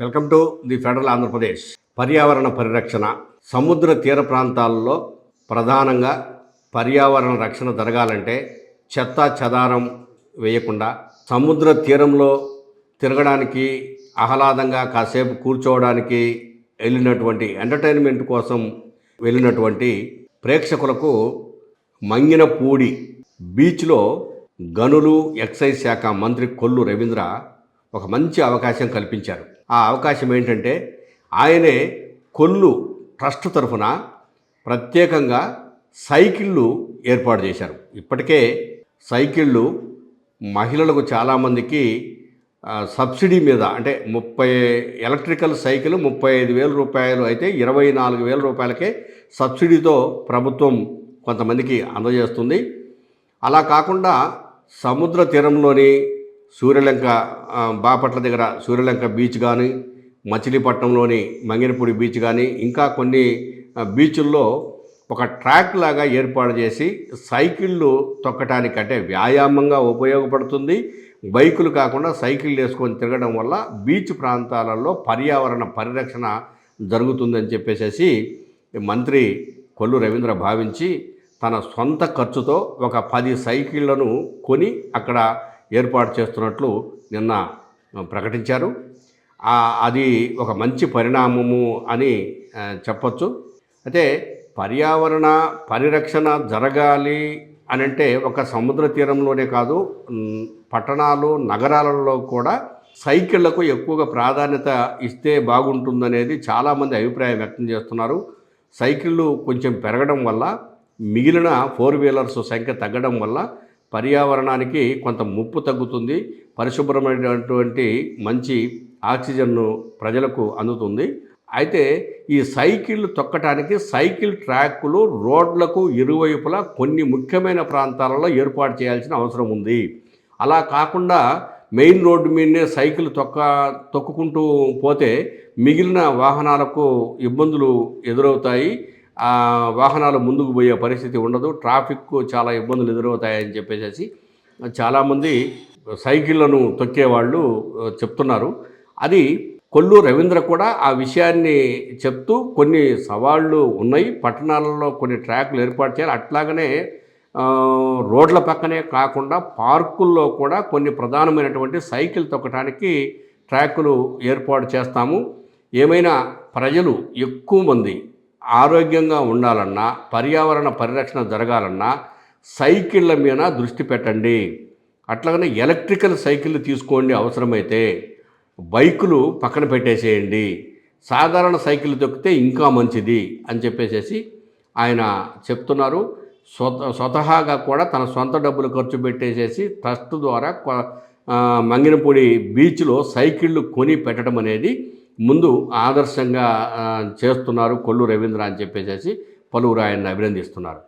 Welcome to the federal Andhra Pradesh. పర్యావరణ పరిరక్షణ సముద్ర తీర ప్రాంతాల్లో ప్రధానంగా పర్యావరణ రక్షణ జరగాలంటే చెత్త చెదారం వేయకుండా సముద్ర తీరంలో తిరగడానికి ఆహ్లాదంగా కాసేపు కూర్చోవడానికి వెళ్ళినటువంటి ఎంటర్టైన్మెంట్ కోసం వెళ్ళినటువంటి ప్రేక్షకులకు మంగినపూడి బీచ్లో గనులు ఎక్సైజ్ శాఖ మంత్రి కొల్లు రవీంద్ర ఒక మంచి అవకాశం కల్పించారు. ఆ అవకాశం ఏంటంటే ఆయనే కొల్లు ట్రస్ట్ తరఫున ప్రత్యేకంగా సైకిళ్ళు ఏర్పాటు చేశారు. ఇప్పటికే సైకిళ్ళు మహిళలకు చాలామందికి సబ్సిడీ మీద అంటే ముప్పై ఎలక్ట్రికల్ సైకిల్ ముప్పై ఐదు వేల రూపాయలు అయితే ఇరవై నాలుగు వేల రూపాయలకే సబ్సిడీతో ప్రభుత్వం కొంతమందికి అందజేస్తుంది. అలా కాకుండా సముద్ర తీరంలోని సూర్యలంక బాపట్ల దగ్గర సూర్యలంక బీచ్ కానీ మచిలీపట్నంలోని మంగినపూడి బీచ్ కానీ ఇంకా కొన్ని బీచ్ల్లో ఒక ట్రాక్ లాగా ఏర్పాటు చేసి సైకిళ్ళు తొక్కటానికి అంటే వ్యాయామంగా ఉపయోగపడుతుంది. బైకులు కాకుండా సైకిల్ వేసుకొని తిరగడం వల్ల బీచ్ ప్రాంతాలలో పర్యావరణ పరిరక్షణ జరుగుతుందని చెప్పేసి మంత్రి కొల్లు రవీంద్ర భావించి తన సొంత ఖర్చుతో ఒక పది సైకిళ్ళను కొని అక్కడ ఏర్పాటు చేస్తున్నట్లు నిన్న ప్రకటించారు. అది ఒక మంచి పరిణామము అని చెప్పచ్చు. అయితే పర్యావరణ పరిరక్షణ జరగాలి అని అంటే ఒక సముద్ర తీరంలోనే కాదు పట్టణాలు నగరాలలో కూడా సైకిళ్ళకు ఎక్కువగా ప్రాధాన్యత ఇస్తే బాగుంటుందనేది చాలామంది అభిప్రాయం వ్యక్తం చేస్తున్నారు. సైకిళ్ళు కొంచెం పెరగడం వల్ల మిగిలిన ఫోర్ వీలర్స్ సంఖ్య తగ్గడం వల్ల పర్యావరణానికి కొంత ముప్పు తగ్గుతుంది. పరిశుభ్రమైనటువంటి మంచి ఆక్సిజన్ను ప్రజలకు అందుతుంది. అయితే ఈ సైకిల్ తొక్కటానికి సైకిల్ ట్రాక్లు రోడ్లకు ఇరువైపులా కొన్ని ముఖ్యమైన ప్రాంతాలలో ఏర్పాటు చేయాల్సిన అవసరం ఉంది. అలా కాకుండా మెయిన్ రోడ్డు మీదనే సైకిల్ తొక్క తొక్కుకుంటూ పోతే మిగిలిన వాహనాలకు ఇబ్బందులు ఎదురవుతాయి. వాహనాలు ముందుకు పోయే పరిస్థితి ఉండదు. ట్రాఫిక్ చాలా ఇబ్బందులు ఎదురవుతాయని చెప్పేసి చాలామంది సైకిళ్ళను తొక్కేవాళ్ళు చెప్తున్నారు. అది కొల్లు రవీంద్ర కూడా ఆ విషయాన్ని చెప్తూ కొన్ని సవాళ్ళు ఉన్నాయి. పట్టణాలలో కొన్ని ట్రాక్లు ఏర్పాటు చేయాలి. అట్లాగనే రోడ్ల పక్కనే కాకుండా పార్కుల్లో కూడా కొన్ని ప్రధానమైనటువంటి సైకిల్ తొక్కడానికి ట్రాకులు ఏర్పాటు చేస్తాము. ఏమైనా ప్రజలు ఎక్కువ మంది ఆరోగ్యంగా ఉండాలన్నా పర్యావరణ పరిరక్షణ జరగాలన్నా సైకిళ్ళ మీద దృష్టి పెట్టండి. అట్లాగనే ఎలక్ట్రికల్ సైకిల్ తీసుకోండి అవసరమైతే. బైకులు పక్కన పెట్టేసేయండి. సాధారణ సైకిల్ తొక్కితే ఇంకా మంచిది అని చెప్పేసేసి ఆయన చెప్తున్నారు. స్వత స్వతహాగా కూడా తన సొంత డబ్బులు ఖర్చు పెట్టేసేసి ట్రస్ట్ ద్వారా మంగినపూడి బీచ్లో సైకిళ్ళు కొని పెట్టడం అనేది ముందు ఆదర్శంగా చేస్తున్నారు కొల్లు రవీంద్ర అని చెప్పేసి పలువురు ఆయన్ని అభినందిస్తున్నారు.